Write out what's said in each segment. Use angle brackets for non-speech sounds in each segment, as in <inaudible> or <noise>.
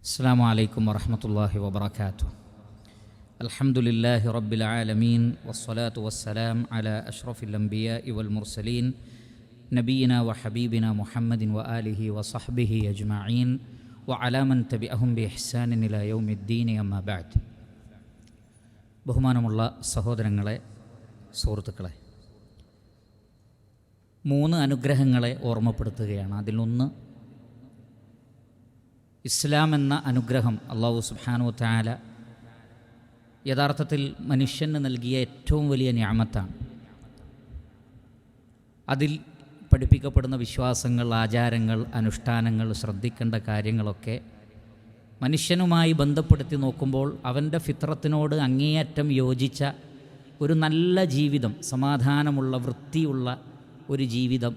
السلام عليكم ورحمة الله وبركاته الحمد لله رب العالمين والصلاة والسلام على أشرف الأنبياء والمرسلين نبينا وحبيبنا محمد وآله وصحبه أجمعين وعلى من تبعهم بإحسان إلى يوم الدين أما بعد ബഹുമാനമുള്ള സഹോദരങ്ങളെ സുഹൃത്തുക്കളെ മൂന്ന് അനുഗ്രഹങ്ങളെ ഓർമ്മപ്പെടുത്തുകയാണ് അതിലൊന്ന് ഇസ്ലാം എന്ന അനുഗ്രഹം അള്ളാഹു സുബ്ഹാനു താല യഥാർത്ഥത്തിൽ മനുഷ്യന് നൽകിയ ഏറ്റവും വലിയ ന്യാമത്താണ് അതിൽ പഠിപ്പിക്കപ്പെടുന്ന വിശ്വാസങ്ങൾ ആചാരങ്ങൾ അനുഷ്ഠാനങ്ങൾ ശ്രദ്ധിക്കേണ്ട കാര്യങ്ങളൊക്കെ മനുഷ്യനുമായി ബന്ധപ്പെടുത്തി നോക്കുമ്പോൾ അവന്റെ ഫിത്രത്തിനോട് അങ്ങേയറ്റം യോജിച്ച ഒരു നല്ല ജീവിതം സമാധാനമുള്ള വൃത്തിയുള്ള ഒരു ജീവിതം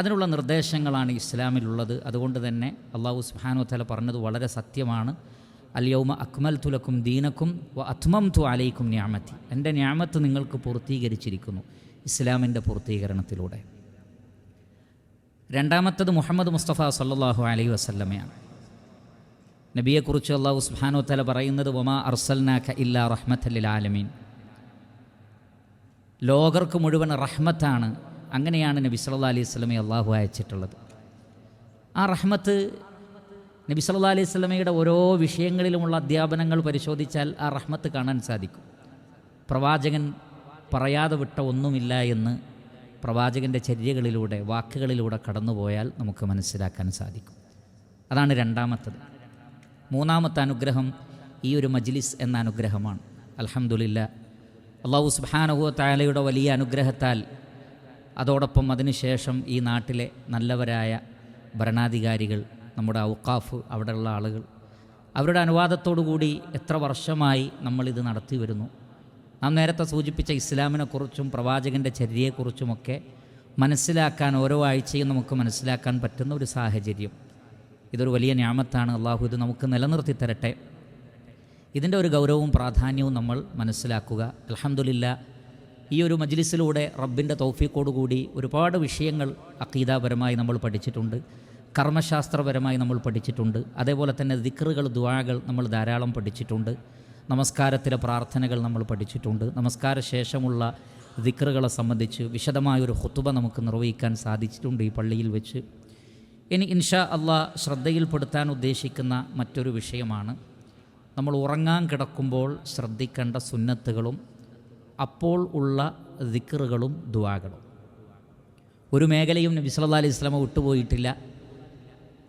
അതിനുള്ള നിർദ്ദേശങ്ങളാണ് ഇസ്ലാമിലുള്ളത്. അതുകൊണ്ട് തന്നെ അള്ളാഹു സുഹാനു തല പറഞ്ഞത് വളരെ സത്യമാണ്. അല്യൗമ അക്മൽ തുലക്കും ദീനക്കും വ അത്മം തു അലൈക്കും ന്യാമത്തി എന്റെ ന്യാമത്ത് നിങ്ങൾക്ക് പൂർത്തീകരിച്ചിരിക്കുന്നു ഇസ്ലാമിന്റെ പൂർത്തീകരണത്തിലൂടെ. രണ്ടാമത്തത് മുഹമ്മദ് മുസ്തഫ സല്ലാഹു അലൈ വസല്ലമയാണ്. നബിയെക്കുറിച്ച് അള്ളാഹു സുബാനോ തല പറയുന്നത് വമാ അർസൽനാഖ ഇല്ലാ റഹ്മത്തല്ലിൽ ആലമീൻ. ലോകർക്ക് മുഴുവൻ റഹ്മത്താണ് അങ്ങനെയാണ് നബി സല്ലാ അലൈഹി സ്വലമെ അള്ളാഹു അയച്ചിട്ടുള്ളത്. ആ റഹ്മത്ത് നബി സല്ലാ അലൈഹി സ്വലമയുടെ ഓരോ വിഷയങ്ങളിലുമുള്ള അധ്യാപനങ്ങൾ പരിശോധിച്ചാൽ ആ റഹ്മത്ത് കാണാൻ സാധിക്കും. പ്രവാചകൻ പറയാതെ വിട്ട ഒന്നുമില്ല എന്ന് പ്രവാചകന്റെ ചര്യകളിലൂടെ വാക്കുകളിലൂടെ കടന്നുപോയാൽ നമുക്ക് മനസ്സിലാക്കാൻ സാധിക്കും. അതാണ് രണ്ടാമത്തത്. മൂന്നാമത്തെ അനുഗ്രഹം ഈ ഒരു മജ്ലിസ് എന്ന അനുഗ്രഹമാണ്. അലഹമുല്ല അള്ളാഹു സുബാനഹു താലയുടെ വലിയ അനുഗ്രഹത്താൽ അതോടൊപ്പം അതിനുശേഷം ഈ നാട്ടിലെ നല്ലവരായ ഭരണാധികാരികൾ നമ്മുടെ ഔക്കാഫ് അവിടെയുള്ള ആളുകൾ അവരുടെ അനുവാദത്തോടു കൂടി എത്ര വർഷമായി നമ്മളിത് നടത്തി വരുന്നു. നാം നേരത്തെ സൂചിപ്പിച്ച ഇസ്ലാമിനെക്കുറിച്ചും പ്രവാചകന്റെ ചര്യയെക്കുറിച്ചുമൊക്കെ മനസ്സിലാക്കാൻ ഓരോ ആഴ്ചയും നമുക്ക് മനസ്സിലാക്കാൻ പറ്റുന്ന ഒരു സാഹചര്യം. ഇതൊരു വലിയ ന്യാമത്താണ് അള്ളാഹു ഇത് നമുക്ക് നിലനിർത്തി തരട്ടെ. ഇതിന്റെ ഒരു ഗൗരവവും പ്രാധാന്യവും നമ്മൾ മനസ്സിലാക്കുക. അലഹമുല്ല ഈ ഒരു മജ്ലിസിലൂടെ റബ്ബിന്റെ തൗഫീക്കോടുകൂടി ഒരുപാട് വിഷയങ്ങൾ അക്കീതാപരമായി നമ്മൾ പഠിച്ചിട്ടുണ്ട്. കർമ്മശാസ്ത്രപരമായി നമ്മൾ പഠിച്ചിട്ടുണ്ട്. അതേപോലെ തന്നെ ദിക്റുകൾ ദ്വാകൾ നമ്മൾ ധാരാളം പഠിച്ചിട്ടുണ്ട്. നമസ്കാരത്തിലെ പ്രാർത്ഥനകൾ നമ്മൾ പഠിച്ചിട്ടുണ്ട്. നമസ്കാര ശേഷമുള്ള ദിക്റുകളെ സംബന്ധിച്ച് വിശദമായൊരു ഹുത്തുബ നമുക്ക് നിർവഹിക്കാൻ സാധിച്ചിട്ടുണ്ട് ഈ പള്ളിയിൽ വെച്ച്. ഇനി ഇൻഷാ അള്ളാ ശ്രദ്ധയിൽപ്പെടുത്താൻ ഉദ്ദേശിക്കുന്ന മറ്റൊരു വിഷയമാണ്. നമ്മൾ ഉറങ്ങാൻ കിടക്കുമ്പോൾ ശ്രദ്ധിക്കേണ്ട സുന്നത്തുകളും അപ്പോൾ ഉള്ള ദിക്കറുകളും ദുവാകളും ഒരു മേഖലയും നബി സല്ലാ അലൈഹി സ്വലമ വിട്ടുപോയിട്ടില്ല.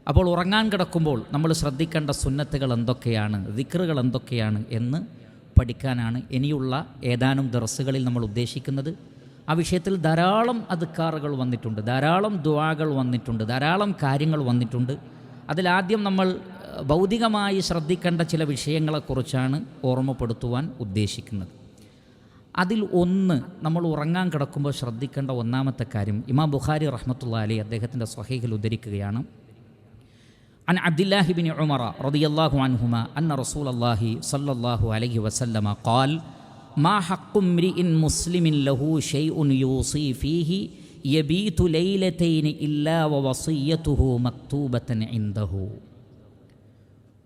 അപ്പോൾ ഉറങ്ങാൻ കിടക്കുമ്പോൾ നമ്മൾ ശ്രദ്ധിക്കേണ്ട സുന്നത്തുകൾ എന്തൊക്കെയാണ് ദിക്കറുകൾ എന്തൊക്കെയാണ് എന്ന് പഠിക്കാനാണ് ഇനിയുള്ള ഏതാനും ദർസുകളിൽ നമ്മൾ ഉദ്ദേശിക്കുന്നത്. ആ വിഷയത്തിൽ ധാരാളം അതുക്കാറുകൾ വന്നിട്ടുണ്ട് ധാരാളം ദുവാകൾ വന്നിട്ടുണ്ട് ധാരാളം കാര്യങ്ങൾ വന്നിട്ടുണ്ട്. അതിലാദ്യം നമ്മൾ ഭൗതികമായി ശ്രദ്ധിക്കേണ്ട ചില വിഷയങ്ങളെക്കുറിച്ചാണ് ഓർമ്മപ്പെടുത്തുവാൻ ഉദ്ദേശിക്കുന്നത്. അതിൽ ഒന്ന് നമ്മൾ ഉറങ്ങാൻ കിടക്കുമ്പോൾ ശ്രദ്ധിക്കേണ്ട ഒന്നാമത്തെ കാര്യം ഇമാം ബുഖാരി റഹ്മത്തുള്ള അലി അദ്ദേഹത്തിന്റെ സ്വഹൈഹിൽ ഉദ്ധരിക്കുകയാണ്. അൻ അബ്ദില്ലാഹിബിൻ ഉമറ റതിയല്ലാഹു അൻഹുമ അന്ന റസൂൽ അള്ളാഹി സല്ലാഹു അലൈഹി വസല്ലമ ഖാൽ മാ ഹക്കുംരിൻ മുസ്ലിമിൻ ലഹു ഷെയ്ഉൻ യൂസി ഫീഹി യബീതു ലൈലതൈൻ ഇല്ലാ വസീയത്തുഹു മക്തൂബത്തൻ ഇൻദഹു.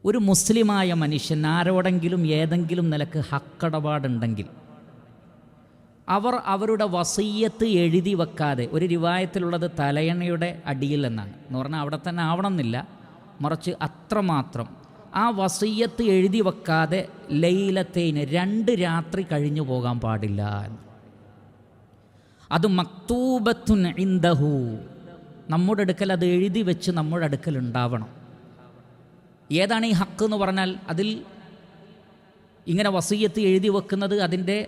ഒരു മുസ്ലിമായ മനുഷ്യൻ ആരോടെങ്കിലും ഏതെങ്കിലും നിലയ്ക്ക് ഹക്കടപാടുണ്ടെങ്കിൽ അവർ അവരുടെ വസീയത്ത് എഴുതി വെക്കാതെ ഒരു രൂപായത്തിലുള്ളത് തലയണയുടെ അടിയിൽ എന്നാണ്. എന്ന് പറഞ്ഞാൽ അവിടെ തന്നെ ആവണമെന്നില്ല. മറിച്ച് അത്രമാത്രം. ആ വസീയത്ത് എഴുതി വെക്കാതെ ലൈലത്തേന് രണ്ട് രാത്രി കഴിഞ്ഞു പോകാൻ പാടില്ല അത് മക്തൂബത്തുൻ ഇന്ദഹു നമ്മുടെ അടുക്കൽ അത് എഴുതി വെച്ച് നമ്മുടെ അടുക്കൽ ഉണ്ടാവണം. ഏതാണ് ഈ ഹക്ക് എന്ന് പറഞ്ഞാൽ അതിൽ ഇങ്ങനെ വസീയത്ത് എഴുതി വെക്കുന്നത് അതിന്റെ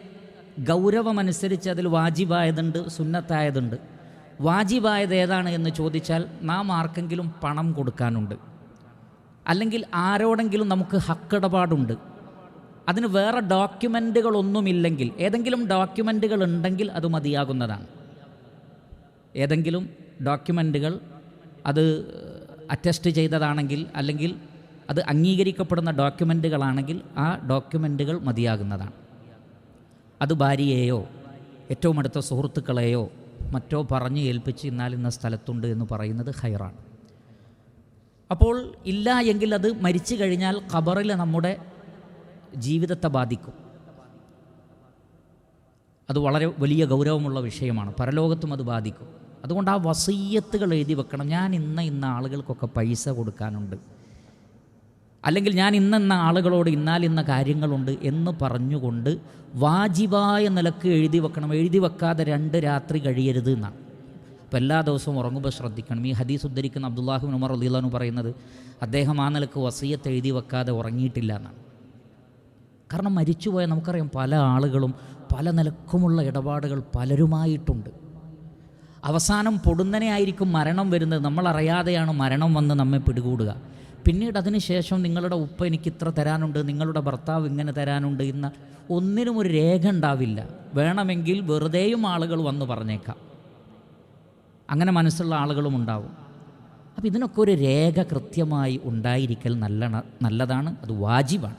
ഗൗരവമനുസരിച്ച് അതിൽ വാജിബായതുണ്ട് സുന്നത്തായതുണ്ട്. വാജിബായത് ഏതാണ് എന്ന് ചോദിച്ചാൽ നാം ആർക്കെങ്കിലും പണം കൊടുക്കാനുണ്ട്. അല്ലെങ്കിൽ ആരോടെങ്കിലും നമുക്ക് ഹക്കിടപാടുണ്ട്. അതിന് വേറെ ഡോക്യുമെന്റുകളൊന്നുമില്ലെങ്കിൽ ഏതെങ്കിലും ഡോക്യുമെന്റുകൾ ഉണ്ടെങ്കിൽ അത് മതിയാകുന്നതാണ്. ഏതെങ്കിലും ഡോക്യുമെന്റുകൾ അത് അറ്റസ്റ്റ് ചെയ്തതാണെങ്കിൽ അല്ലെങ്കിൽ അത് അംഗീകരിക്കപ്പെടുന്ന ഡോക്യുമെന്റുകളാണെങ്കിൽ ആ ഡോക്യുമെന്റുകൾ മതിയാകുന്നതാണ്. അത് ഭാര്യയെയോ ഏറ്റവും അടുത്ത സുഹൃത്തുക്കളെയോ മറ്റോ പറഞ്ഞ് ഏൽപ്പിച്ച് ഇന്നാൽ ഇന്ന സ്ഥലത്തുണ്ട് എന്ന് പറയുന്നത് ഹൈറാണ്. അപ്പോൾ ഇല്ല എങ്കിൽ അത് മരിച്ചു കഴിഞ്ഞാൽ ഖബറിൽ നമ്മുടെ ജീവിതത്തെ ബാധിക്കും. അത് വളരെ വലിയ ഗൗരവമുള്ള വിഷയമാണ്. പരലോകത്തും അത് ബാധിക്കും. അതുകൊണ്ട് ആ വസീയത്തുകൾ എഴുതി വെക്കണം. ഞാൻ ഇന്ന ഇന്ന ആളുകൾക്കൊക്കെ പൈസ കൊടുക്കാനുണ്ട്. അല്ലെങ്കിൽ ഞാൻ ഇന്നെന്ന ആളുകളോട് ഇന്നാലിന്ന കാര്യങ്ങളുണ്ട് എന്ന് പറഞ്ഞുകൊണ്ട് വാജിബായ നിലയ്ക്ക് എഴുതി വെക്കണം. എഴുതി വെക്കാതെ രണ്ട് രാത്രി കഴിയരുത് എന്നാണ്. അപ്പോൾ എല്ലാ ദിവസവും ഉറങ്ങുമ്പോൾ ശ്രദ്ധിക്കണം. ഈ ഹദീസ് ഉദ്ധരിക്കുന്ന അബ്ദുല്ലാഹിബിൻ ഉമർ അലിള്ളാന്ന് പറയുന്നത് അദ്ദേഹം ആ നിലയ്ക്ക് വസീയത്ത് എഴുതി വെക്കാതെ ഉറങ്ങിയിട്ടില്ല എന്നാണ്. കാരണം മരിച്ചുപോയാൽ നമുക്കറിയാം പല ആളുകളും പല നിലക്കുമുള്ള ഇടപാടുകൾ പലരുമായിട്ടുണ്ട്. അവസാനം പൊടുന്നനെ ആയിരിക്കും മരണം വരുന്നത്. നമ്മളറിയാതെയാണ് മരണം വന്ന് നമ്മെ പിടികൂടുക. പിന്നീട് അതിനുശേഷം നിങ്ങളുടെ ഉപ്പ എനിക്ക് ഇത്ര തരാനുണ്ട് നിങ്ങളുടെ ഭർത്താവ് ഇങ്ങനെ തരാനുണ്ട് എന്ന ഒന്നിനും ഒരു രേഖ ഉണ്ടാവില്ല. വേണമെങ്കിൽ വെറുതെയും ആളുകൾ വന്ന് പറഞ്ഞേക്കാം. അങ്ങനെ മനസ്സുള്ള ആളുകളും ഉണ്ടാവും. അപ്പോൾ ഇതിനൊക്കെ ഒരു രേഖ കൃത്യമായി ഉണ്ടായിരിക്കൽ നല്ല നല്ലതാണ് അത് വാജിബാണ്.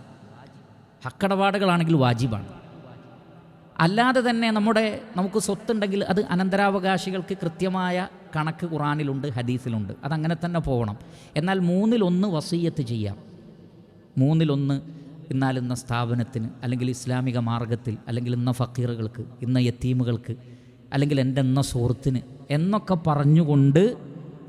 ഹക്കടപാടുകളാണെങ്കിൽ വാജിബാണ്. അല്ലാതെ തന്നെ നമ്മുടെ നമുക്ക് സ്വത്തുണ്ടെങ്കിൽ അത് അനന്തരാവകാശികൾക്ക് കൃത്യമായ കണക്ക് ഖുറാനിലുണ്ട് ഹദീസിലുണ്ട്. അതങ്ങനെ തന്നെ പോകണം. എന്നാൽ മൂന്നിലൊന്ന് വസീയത്ത് ചെയ്യാം. മൂന്നിലൊന്ന് എന്നാൽ ഇന്ന സ്ഥാപനത്തിന് അല്ലെങ്കിൽ ഇസ്ലാമിക മാർഗത്തിൽ അല്ലെങ്കിൽ ഇന്ന ഫക്കീറുകൾക്ക് ഇന്ന യത്തീമുകൾക്ക് അല്ലെങ്കിൽ എന്റെ എന്ന സുഹൃത്തിന് എന്നൊക്കെ പറഞ്ഞുകൊണ്ട്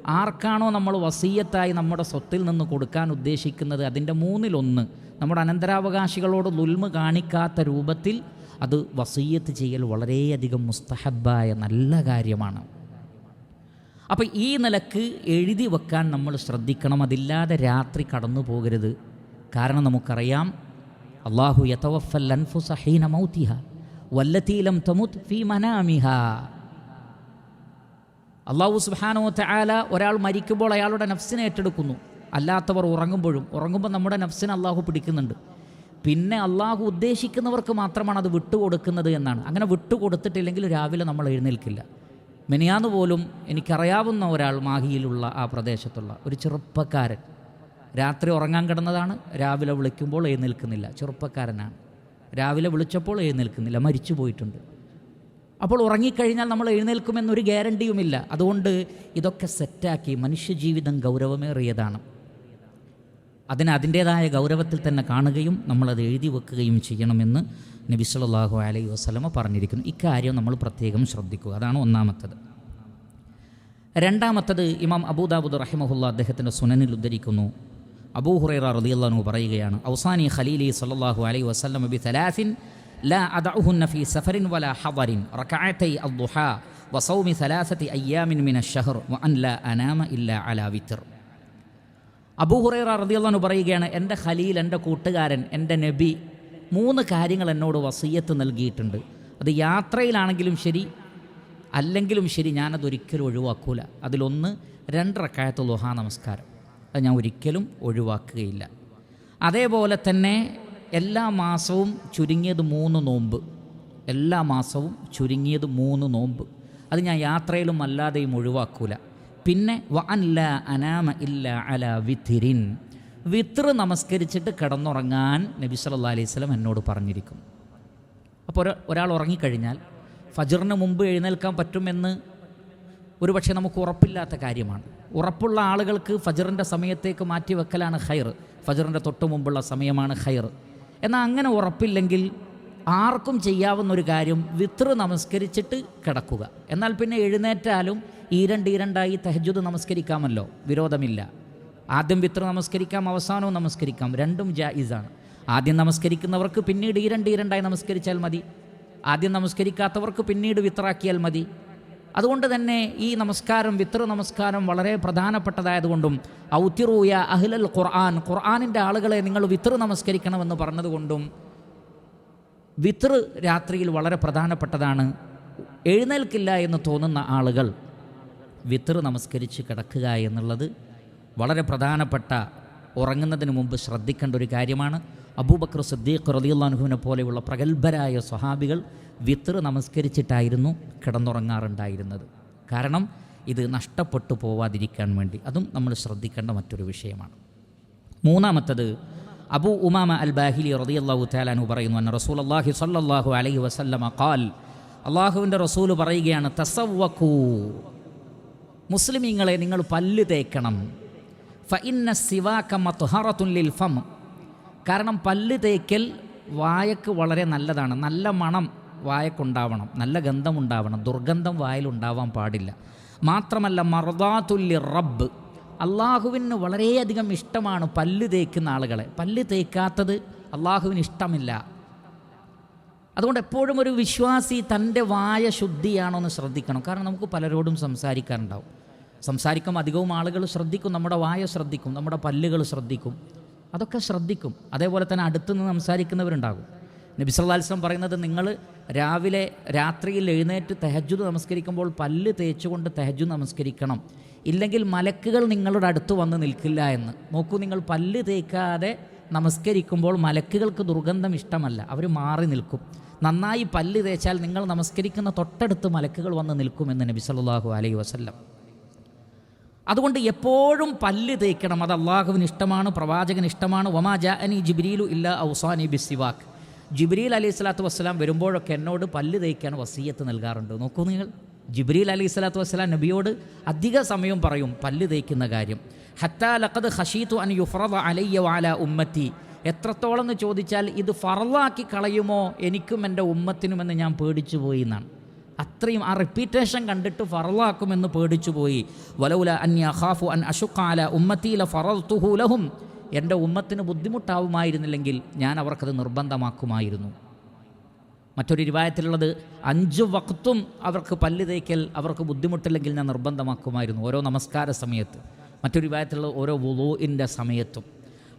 ആർക്കാണോ നമ്മൾ വസീയത്തായി നമ്മുടെ സ്വത്തിൽ നിന്ന് കൊടുക്കാൻ ഉദ്ദേശിക്കുന്നത് അതിന്റെ മൂന്നിലൊന്ന് നമ്മുടെ അനന്തരാവകാശികളോട് നുൽമ കാണിക്കാത്ത രൂപത്തിൽ അത് വസീയത്ത് ചെയ്യൽ വളരെയധികം മുസ്തഹബായ നല്ല കാര്യമാണ്. അപ്പോൾ ഈ നിലയ്ക്ക് എഴുതി വെക്കാൻ നമ്മൾ ശ്രദ്ധിക്കണം. അതില്ലാതെ രാത്രി കടന്നു പോകരുത്. കാരണം നമുക്കറിയാം അള്ളാഹു യതവഫൽ അൻഫുസ ഹീന മൗത്തിഹ വല്ലത്തീലം തമുത് ഫി മനാമിഹ. അള്ളാഹു സുബാനോ തആല ഒരാൾ മരിക്കുമ്പോൾ അയാളുടെ നഫ്സിനെ ഏറ്റെടുക്കുന്നു. അല്ലാത്തവർ ഉറങ്ങുമ്പോഴും ഉറങ്ങുമ്പോൾ നമ്മുടെ നഫ്സിനെ അള്ളാഹു പിടിക്കുന്നുണ്ട്. പിന്നെ അള്ളാഹു ഉദ്ദേശിക്കുന്നവർക്ക് മാത്രമാണ് അത് വിട്ടുകൊടുക്കുന്നത് എന്നാണ്. അങ്ങനെ വിട്ടുകൊടുത്തിട്ടില്ലെങ്കിൽ രാവിലെ നമ്മൾ എഴുന്നേൽക്കില്ല. മെനിയാന്ന് പോലും എനിക്കറിയാവുന്ന ഒരാൾ മാഹിയിലുള്ള ആ പ്രദേശത്തുള്ള ഒരു ചെറുപ്പക്കാരൻ. രാത്രി ഉറങ്ങാൻ കിടന്നതാണ് രാവിലെ വിളിക്കുമ്പോൾ എഴുന്നേൽക്കുന്നില്ല. ചെറുപ്പക്കാരനാണ്. രാവിലെ വിളിച്ചപ്പോൾ എഴുന്നേൽക്കുന്നില്ല മരിച്ചു പോയിട്ടുണ്ട്. അപ്പോൾ ഉറങ്ങിക്കഴിഞ്ഞാൽ നമ്മൾ എഴുന്നേൽക്കുമെന്നൊരു ഗ്യാരണ്ടിയുമില്ല. അതുകൊണ്ട് ഇതൊക്കെ സെറ്റാക്കി മനുഷ്യജീവിതം ഗൗരവമേറിയതാണ്. അതിന് അതിൻ്റേതായ ഗൗരവത്തിൽ തന്നെ കാണുകയും നമ്മളത് എഴുതി വെക്കുകയും ചെയ്യണമെന്ന് നബി സല്ലല്ലാഹു അലൈഹി വസല്ലമ പറഞ്ഞിരിക്കുന്നു ഇക്കാര്യം നമ്മൾ പ്രത്യേകം ശ്രദ്ധിക്കുക അതാണ് ഒന്നാമത്തത് രണ്ടാമത്തത് ഇമാം അബൂദാബുദ് റഹിമഹുല്ല അദ്ദേഹത്തിൻ്റെ സുനനിൽ ഉദ്ധരിക്കുന്നു അബൂ ഹുറൈറ റളിയല്ലാഹു പറയുകയാണ് ഔസാനി ഖലീലി സല്ലല്ലാഹു അലൈഹി വസല്ലമ ബി തലാസിൻ لا أدعهن في سفر ولا حضر ركعتي الضحى وصوم ثلاثة أيام من الشهر وأن لا أنام إلا على وتر അബൂഹുറൈറ റളിയല്ലാഹു പറയുകയാണ് എന്റെ ഖലീൽ എന്റെ കൂട്ടുകാരൻ എന്റെ നബി മൂന്ന് കാര്യങ്ങൾ എന്നോട് വസീയത്ത് നൽകിയിട്ടുണ്ട്. അത് യാത്രയിലാണെങ്കിലും ശരി അല്ലെങ്കിലും ശരി ഞാനത് ഒരിക്കലും ഒഴിവാക്കൂല. അതിലൊന്ന് രണ്ടറക്കായത്ത് ലുഹാ നമസ്കാരം. അത് ഞാൻ ഒരിക്കലും ഒഴിവാക്കുകയില്ല. അതേപോലെ തന്നെ എല്ലാ മാസവും ചുരുങ്ങിയത് മൂന്ന് നോമ്പ്. എല്ലാ മാസവും ചുരുങ്ങിയത് മൂന്ന് നോമ്പ്. അത് ഞാൻ യാത്രയിലും അല്ലാതെയും ഒഴിവാക്കൂല. പിന്നെ വ അനാമ ഇല്ല അല വിത്തിരിൻ വിത്ര നമസ്കരിച്ചിട്ട് കിടന്നുറങ്ങാൻ നബി സല്ലാ അലൈഹി സ്വലം എന്നോട് പറഞ്ഞിരിക്കും അപ്പോൾ ഒരാൾ ഒരാൾ ഉറങ്ങിക്കഴിഞ്ഞാൽ ഫജറിന് മുമ്പ് എഴുന്നേൽക്കാൻ പറ്റുമെന്ന് ഒരുപക്ഷെ നമുക്ക് ഉറപ്പില്ലാത്ത കാര്യമാണ്. ഉറപ്പുള്ള ആളുകൾക്ക് ഫജറിന്റെ സമയത്തേക്ക് മാറ്റി വെക്കലാണ് ഹൈർ ഫജറിന്റെ തൊട്ട് മുമ്പുള്ള സമയമാണ് ഹൈർ എന്നാൽ അങ്ങനെ ഉറപ്പില്ലെങ്കിൽ ആർക്കും ചെയ്യാവുന്ന ഒരു കാര്യം വിത്ര നമസ്കരിച്ചിട്ട് കിടക്കുക. എന്നാൽ പിന്നെ എഴുന്നേറ്റാലും ഈരണ്ട് ഈരണ്ടായി തെഹജുദ് നമസ്കരിക്കാമല്ലോ. വിരോധമില്ല. ആദ്യം വിത്ര നമസ്കരിക്കാം അവസാനവും നമസ്കരിക്കാം. രണ്ടും ജായിസാണ്. ആദ്യം നമസ്കരിക്കുന്നവർക്ക് പിന്നീട് ഈരണ്ട് ഈരണ്ടായി നമസ്കരിച്ചാൽ മതി. ആദ്യം നമസ്കരിക്കാത്തവർക്ക് പിന്നീട് വിത്രാക്കിയാൽ മതി. അതുകൊണ്ട് തന്നെ ഈ നമസ്കാരം വിത്ര നമസ്കാരം വളരെ പ്രധാനപ്പെട്ടതായതുകൊണ്ടും ഔത്തിറൂയ അഹ്ലൽ ഖുർആൻ ഖുർആാനിന്റെ ആളുകളെ നിങ്ങൾ വിത്ര നമസ്കരിക്കണമെന്ന് പറഞ്ഞതുകൊണ്ടും വിത്ര രാത്രിയിൽ വളരെ പ്രധാനപ്പെട്ടതാണ്. എഴുന്നേൽക്കില്ല എന്ന് തോന്നുന്ന ആളുകൾ വിത്ര നമസ്കരിച്ച് കിടക്കുക എന്നുള്ളത് വളരെ പ്രധാനപ്പെട്ട ഉറങ്ങുന്നതിന് മുമ്പ് ശ്രദ്ധിക്കേണ്ട ഒരു കാര്യമാണ്. അബൂബക്കർ സിദ്ദീഖ് റലിയുല്ലാൻഹുവിനെ പോലെയുള്ള പ്രഗത്ഭരായ സ്വഹാബികൾ വിത്ര നമസ്കരിച്ചിട്ടായിരുന്നു കിടന്നുറങ്ങാറുണ്ടായിരുന്നത്. കാരണം ഇത് നഷ്ടപ്പെട്ടു പോവാതിരിക്കാൻ വേണ്ടി. അതും നമ്മൾ ശ്രദ്ധിക്കേണ്ട മറ്റൊരു വിഷയമാണ്. മൂന്നാമത്തത് അബൂ ഉമാമ അൽ ബാഹിലി റളിയല്ലാഹു താലാനു പറയുന്നു അന്ന റസൂൽ അള്ളാഹി സല്ലാഹു അലൈഹി വസല്ലമ കാൽ അള്ളാഹുവിന്റെ റസൂൽ പറയുകയാണ് തസവ്വക്കൂ മുസ്ലിമീങ്ങളെ നിങ്ങൾ പല്ല് തേക്കണം. ഫ ഇന്ന സിവാക്ക മത്ഹറത്തുൻ ലിൽ ഫം. കാരണം പല്ല് തേക്കൽ വായക്ക് വളരെ നല്ലതാണ്. നല്ല മണം വായക്കുണ്ടാവണം നല്ല ഗന്ധമുണ്ടാവണം ദുർഗന്ധം വായിലുണ്ടാവാൻ പാടില്ല. മാത്രമല്ല മർദാത്തുല്ലി റബ്ബ് അള്ളാഹുവിന് വളരെയധികം ഇഷ്ടമാണ് പല്ല് തേക്കുന്ന ആളുകളെ. പല്ല് തേക്കാത്തത് അള്ളാഹുവിന് ഇഷ്ടമില്ല. അതുകൊണ്ട് എപ്പോഴും ഒരു വിശ്വാസി തന്റെ വായ ശുദ്ധിയാണോ എന്ന് ശ്രദ്ധിക്കണം. കാരണം നമുക്ക് പലരോടും സംസാരിക്കാറുണ്ടാവും സംസാരിക്കും അധികവും ആളുകൾ ശ്രദ്ധിക്കും നമ്മുടെ വായ ശ്രദ്ധിക്കും നമ്മുടെ പല്ലുകൾ ശ്രദ്ധിക്കും. അതൊക്കെ ശ്രദ്ധിക്കും. അതേപോലെ തന്നെ അടുത്തുനിന്ന് സംസാരിക്കുന്നവരുണ്ടാകും. നബി സല്ലാസ്ലം പറയുന്നത് നിങ്ങൾ രാവിലെ രാത്രിയിൽ എഴുന്നേറ്റ് തെഹജുദ് നമസ്കരിക്കുമ്പോൾ പല്ല് തേച്ചുകൊണ്ട് തെഹജുദ് നമസ്കരിക്കണം. ഇല്ലെങ്കിൽ മലക്കുകൾ നിങ്ങളുടെ അടുത്ത് വന്ന് നിൽക്കില്ല എന്ന്. നോക്കൂ നിങ്ങൾ പല്ല് തേക്കാതെ നമസ്കരിക്കുമ്പോൾ മലക്കുകൾക്ക് ദുർഗന്ധം ഇഷ്ടമല്ല. അവർ മാറി നിൽക്കും. നന്നായി പല്ല് തേച്ചാൽ നിങ്ങൾ നമസ്കരിക്കുന്ന തൊട്ടടുത്ത് മലക്കുകൾ വന്ന് നിൽക്കുമെന്ന് നബി സല്ലാഹു അലൈഹി വസല്ലം. അതുകൊണ്ട് എപ്പോഴും പല്ല് തേക്കണം. അത് അള്ളാഹുവിന് ഇഷ്ടമാണ് പ്രവാചകന് ഇഷ്ടമാണ്. ഒമാ ജാ അനി ജിബ്രീലു ഇല്ല ഔസാനി ബിസിവാക്ക് ജിബ്രീൽ അലൈഹി സ്വലാത്തു വസ്സലാം വരുമ്പോഴൊക്കെ എന്നോട് പല്ല് തേക്കാൻ വസീയത്ത് നൽകാറുണ്ട്. നോക്കൂ നിങ്ങൾ. ജിബ്രീൽ അലി സ്വലാത്തു വസ്സലാം നബിയോട് അധിക സമയം പറയും പല്ല് തേക്കുന്ന കാര്യം. ഹത്താ ലഖദ് ഹഷീത്തു അൻ യുഫറദ് അലയ്യ വാല ഉമ്മത്തി. എത്രത്തോളം എന്ന് ചോദിച്ചാൽ ഇത് ഫറലാക്കി കളയുമോ എനിക്കും എന്റെ ഉമ്മത്തിനുമെന്ന് ഞാൻ പേടിച്ചു പോയി എന്നാണ്. അത്രയും ആ റിപ്പീറ്റേഷൻ കണ്ടിട്ട് ഫറലാക്കുമെന്ന് പേടിച്ചു പോയി. വലൗല അന്യ ഖാഫു അൻ അഷുഖാല ഉമ്മത്തീല ഫറത്തുഹൂലഹും എന്റെ ഉമ്മത്തിന് ബുദ്ധിമുട്ടാവുമായിരുന്നില്ലെങ്കിൽ ഞാൻ അവർക്കത് നിർബന്ധമാക്കുമായിരുന്നു. മറ്റൊരു രൂപായത്തിലുള്ളത് അഞ്ച് വക്തും അവർക്ക് പല്ല് തേക്കൽ അവർക്ക് ബുദ്ധിമുട്ടില്ലെങ്കിൽ ഞാൻ നിർബന്ധമാക്കുമായിരുന്നു ഓരോ നമസ്കാര സമയത്ത്. മറ്റൊരു രൂപായത്തിലുള്ള ഓരോ വുളൂഇന്റെ സമയത്തും.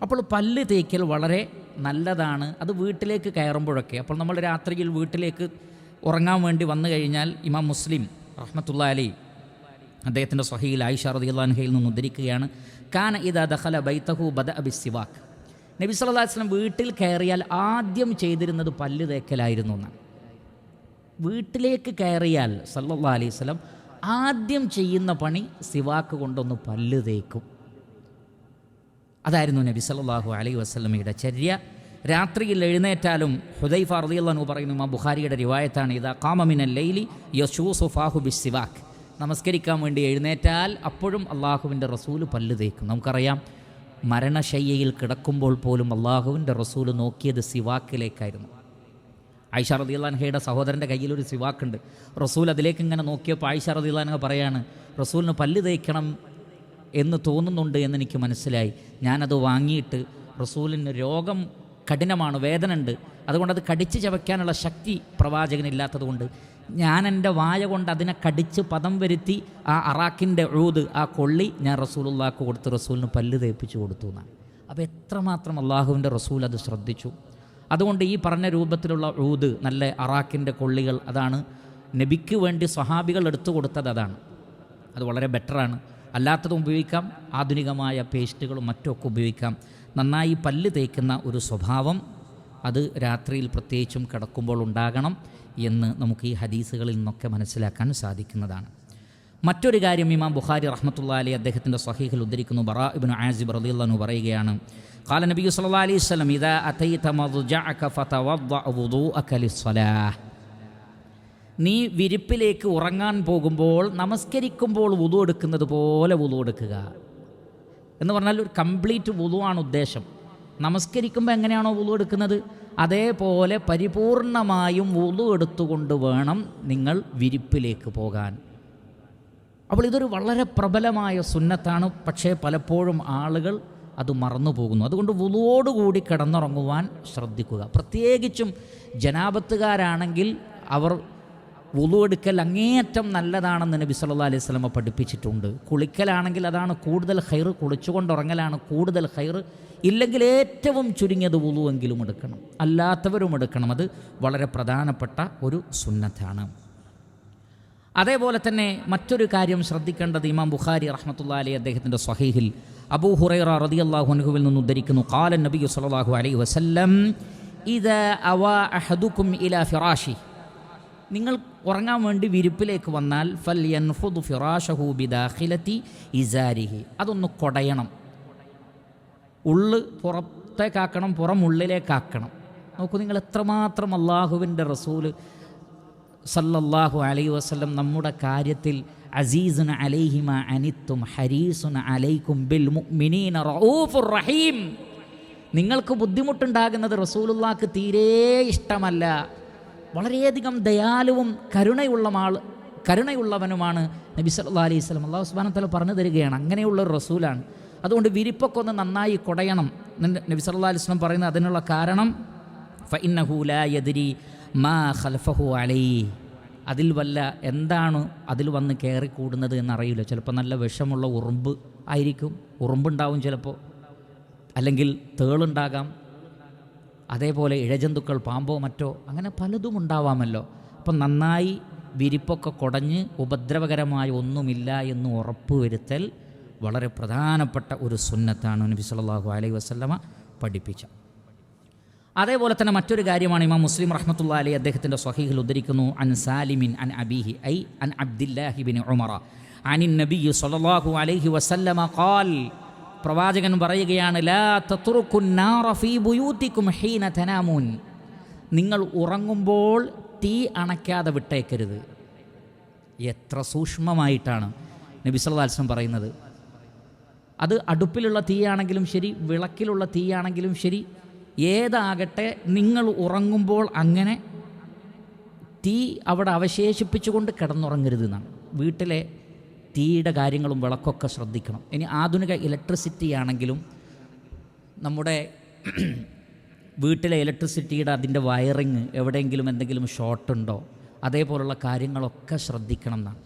അപ്പോൾ പല്ല് തേക്കൽ വളരെ നല്ലതാണ്. അത് വീട്ടിലേക്ക് കയറുമ്പോഴൊക്കെ അപ്പോൾ നമ്മൾ രാത്രിയിൽ വീട്ടിലേക്ക് ഉറങ്ങാൻ വേണ്ടി വന്നു കഴിഞ്ഞാൽ ഇമാം മുസ്ലിം റഹ്മത്തുള്ള അലി അദ്ദേഹത്തിന്റെ സഹീൽ ആയിഷ റദിയുള്ളാൻഹയിൽ നിന്ന് ഉദ്ധരിക്കുകയാണ് കാന ഇദ ദഖല ബൈത്തഹു ബദ അബി സിവാക്ക് നബി സല്ലല്ലാഹു അലൈഹി വസല്ലം വീട്ടിൽ കയറിയാൽ ആദ്യം ചെയ്തിരുന്നത് പല്ല് തേക്കലായിരുന്നു എന്നാണ്. വീട്ടിലേക്ക് കയറിയാൽ സല്ലല്ലാഹു അലൈഹി വസല്ലം ആദ്യം ചെയ്യുന്ന പണി സിവാക്ക് കൊണ്ടൊന്ന് പല്ല് തേക്കും. അതായിരുന്നു നബി സല്ലല്ലാഹു അലൈഹി വസല്ലമയുടെ ചര്യ. രാത്രിയിൽ എഴുന്നേറ്റാലും ഹുദൈഫ റളിയല്ലാഹു പറയുന്നു ആ ബുഖാരിയുടെ റിവായത്താണ് ഇതാ കാമമിനൽ ലൈലി യശൂസു ഫാഹു ബി സിവാക്ക് നമസ്കരിക്കാൻ വേണ്ടി എഴുന്നേറ്റാൽ അപ്പോഴും അള്ളാഹുവിന്റെ റസൂൽ പല്ല് തേക്കും. നമുക്കറിയാം മരണശയ്യയിൽ കിടക്കുമ്പോൾ പോലും അള്ളാഹുവിന്റെ റസൂൽ നോക്കിയത് സിവാക്കിലേക്കായിരുന്നു. ആയിഷ റദിയുള്ളാൻഹയുടെ സഹോദരന്റെ കയ്യിലൊരു സിവാക്കുണ്ട്. റസൂൽ അതിലേക്ക് ഇങ്ങനെ നോക്കിയപ്പോൾ ആയിഷ റദിയുള്ളാൻഹ പറയാണ് റസൂലിന് പല്ല് തേക്കണം എന്ന് തോന്നുന്നുണ്ട് എന്ന് എനിക്ക് മനസ്സിലായി. ഞാനത് വാങ്ങിയിട്ട് റസൂലിന് രോഗം കഠിനമാണ് വേദന ഉണ്ട് അതുകൊണ്ട് അത് കടിച്ച് ചവയ്ക്കാനുള്ള ശക്തി പ്രവാചകനില്ലാത്തതുകൊണ്ട്. ഞാൻ എന്റെ വായ കൊണ്ട് അതിനെ കടിച്ച് പദം വരുത്തി ആ അറാക്കിന്റെ ഊത് ആ കൊള്ളി ഞാൻ റസൂലുള്ളാക്ക് കൊടുത്ത് റസൂലിന് പല്ല് തേപ്പിച്ചു കൊടുത്തു എന്നാണ്. അപ്പോൾ എത്രമാത്രം അള്ളാഹുവിന്റെ റസൂൽ അത് ശ്രദ്ധിച്ചു. അതുകൊണ്ട് ഈ പറഞ്ഞ രൂപത്തിലുള്ള ഊത് നല്ല അറാക്കിന്റെ കൊള്ളികൾ അതാണ്. നബിക്ക് വേണ്ടി സ്വഹാബികൾ എടുത്തു കൊടുത്തത് അതാണ്. അത് വളരെ ബെറ്ററാണ് അല്ലാത്തതും ഉപയോഗിക്കാം. ആധുനികമായ പേസ്റ്റുകളും മറ്റുമൊക്കെ ഉപയോഗിക്കാം. നന്നായി പല്ല് തേക്കുന്ന ഒരു സ്വഭാവം അത് രാത്രിയിൽ പ്രത്യേകിച്ചും കിടക്കുമ്പോൾ ഉണ്ടാകണം എന്ന് നമുക്ക് ഈ ഹദീസുകളിൽ നിന്നൊക്കെ മനസ്സിലാക്കാൻ സാധിക്കുന്നതാണ് മറ്റൊരു കാര്യം ഇമാം ബുഖാരി റഹ്മത്തുള്ള അലി അദ്ദേഹത്തിൻ്റെ സഹീഹിൽ ഉദ്ധരിക്കുന്നു ബറാ ഇബ്നു ആസിബ് റളിയല്ലാഹു പറയുകയാണ് قال النبي صلى الله عليه وسلم إذا أتيت مضجعك فتوضأ وضوءك للصلاة നീ വിരിപ്പിലേക്ക് ഉറങ്ങാൻ പോകുമ്പോൾ നമസ്കരിക്കുമ്പോൾ വുതു എടുക്കുന്നത് പോലെ വുതു എടുക്കുക എന്ന് പറഞ്ഞാൽ ഒരു കംപ്ലീറ്റ് വുതുവാണ് ഉദ്ദേശം. നമസ്കരിക്കുമ്പോൾ എങ്ങനെയാണോ വുളു എടുക്കുന്നത്? അതേപോലെ പരിപൂർണമായും വുളു എടുത്തുകൊണ്ട് വേണം നിങ്ങൾ വിരിപ്പിലേക്ക് പോകാൻ. അപ്പോൾ ഇതൊരു വളരെ പ്രബലമായ സുന്നത്താണ്. പക്ഷേ പലപ്പോഴും ആളുകൾ അത് മറന്നു പോകുന്നു. അതുകൊണ്ട് വുളുവോടുകൂടി കിടന്നുറങ്ങുവാൻ ശ്രദ്ധിക്കുക. പ്രത്യേകിച്ചും ജനാപത്തുകാരാണെങ്കിൽ അവർ വുളു എടുക്കൽ അങ്ങേയറ്റം നല്ലതാണെന്ന് നബി സല്ലാ അലൈഹി സ്വലമ പഠിപ്പിച്ചിട്ടുണ്ട്. കുളിക്കലാണെങ്കിൽ അതാണ് കൂടുതൽ ഹൈർ കുളിച്ചുകൊണ്ടുറങ്ങലാണ് കൂടുതൽ ഹൈർ ഇല്ലെങ്കിൽ ഏറ്റവും ചുരുങ്ങിയത് വുളുവെങ്കിലും എടുക്കണം. അല്ലാത്തവരും എടുക്കണം. അത് വളരെ പ്രധാനപ്പെട്ട ഒരു സുന്നത്താണ്. അതേപോലെ തന്നെ മറ്റൊരു കാര്യം ശ്രദ്ധിക്കേണ്ടത് ഇമാം ബുഖാരി റഹ്മത്തുള്ള അലി അദ്ദേഹത്തിന്റെ സ്വഹീഹിൽ അബൂ ഹുറൈറ റളിയല്ലാഹു അൻഹുവിൽ നിന്ന് ഉദ്ധരിക്കുന്നു. കാലൻ നബി സല്ലല്ലാഹു അലൈഹി വസല്ലം ഇത് അവ അഹദുക്കും ഇല ഫിറാഷി നിങ്ങൾ ഉറങ്ങാൻ വേണ്ടി വിരിപ്പിലേക്ക് വന്നാൽ ഫൽ യൻഫുദ് ഫിറാഷഹു ബിദാഖിലത്തി ഇസാരിഹി. അതൊന്ന് കൊടയണം. ഉള്ള് പുറത്തേക്കാക്കണം പുറം ഉള്ളിലേക്കാക്കണം നോക്കൂ നിങ്ങൾ എത്രമാത്രം അള്ളാഹുവിന്റെ റസൂൽ സല്ലല്ലാഹു അലൈ വസ്ലം നമ്മുടെ കാര്യത്തിൽ അസീസുന അലൈഹിമ അനിത്തും ഹരീസുന അലൈക്കും ബിൽ മുഅ്മിനീന റഊഫുർ റഹീം. നിങ്ങൾക്ക് ബുദ്ധിമുട്ടുണ്ടാകുന്നത് റസൂലുള്ളാക്ക് തീരെ ഇഷ്ടമല്ല. വളരെയധികം ദയാലുവും കരുണയുള്ള ആൾ കരുണയുള്ളവനുമാണ് നബി സല്ലാ അലൈഹി സ്വലം അള്ളാഹു സുബ്ഹാനഹു തല പറഞ്ഞു തരികയാണ് അങ്ങനെയുള്ള ഒരു റസൂലാണ്. അതുകൊണ്ട് വിരിപ്പൊക്കെ ഒന്ന് നന്നായി കുടയണം. നബി സല്ലാ അലൈഹി സ്വലം പറയുന്നത് അതിനുള്ള കാരണം യദ്രി മാ ഖൽഫഹു അലൈഹി. അതിൽ വല്ല എന്താണ് അതിൽ വന്ന് കയറിക്കൂടുന്നത് എന്നറിയില്ല. ചിലപ്പോൾ നല്ല വിഷമുള്ള ഉറുമ്പ് ആയിരിക്കും. ഉറുമ്പുണ്ടാവും ചിലപ്പോൾ. അല്ലെങ്കിൽ തേളുണ്ടാകാം. അതേപോലെ ഇഴജന്തുക്കൾ പാമ്പോ മറ്റോ അങ്ങനെ പലതും ഉണ്ടാവാമല്ലോ. അപ്പം നന്നായി വിരിപ്പൊക്കെ കുടഞ്ഞ് ഉപദ്രവകരമായ ഒന്നുമില്ല എന്ന് ഉറപ്പ് വരുത്തൽ വളരെ പ്രധാനപ്പെട്ട ഒരു സുന്നത്താണ് നബി സല്ലാഹു അലൈഹി വസ്ലമ പഠിപ്പിച്ച. അതേപോലെ തന്നെ മറ്റൊരു കാര്യമാണ് ഇമാം മുസ്ലിം റഹ്മത്തുള്ള അലി അദ്ദേഹത്തിന്റെ സ്വഹീഹിൽ ഉദ്ധരിക്കുന്നു അൻ സാലിമിൻ അൻ അബീഹി ഐ അൻ അബ്ദില്ലാഹിബിൻ ഉമറ അനിൻ നബി സല്ലല്ലാഹു അലൈഹി വസല്ലമ ഖാൽ പ്രവാചകൻ പറയുകയാണ് നിങ്ങൾ ഉറങ്ങുമ്പോൾ തീ അണയ്ക്കാതെ വിട്ടേക്കരുത്. എത്ര സൂക്ഷ്മമായിട്ടാണ് നബി പറയുന്നത്. അത് അടുപ്പിലുള്ള തീയാണെങ്കിലും ശരി വിളക്കിലുള്ള തീയാണെങ്കിലും ശരി ഏതാകട്ടെ നിങ്ങൾ ഉറങ്ങുമ്പോൾ അങ്ങനെ തീ അവിടെ അവശേഷിപ്പിച്ചുകൊണ്ട് കിടന്നുറങ്ങരുത് എന്നാണ്. വീട്ടിലെ തീയുടെ കാര്യങ്ങളും വിളക്കൊക്കെ ശ്രദ്ധിക്കണം. ഇനി ആധുനിക ഇലക്ട്രിസിറ്റി ആണെങ്കിലും നമ്മുടെ <clears throat> വീട്ടിലെ ഇലക്ട്രിസിറ്റിയുടെ അതിന്റെ വയറിങ് എവിടെയെങ്കിലും എന്തെങ്കിലും ഷോർട്ട് ഉണ്ടോ അതേപോലുള്ള കാര്യങ്ങളൊക്കെ ശ്രദ്ധിക്കണം എന്നാണ്.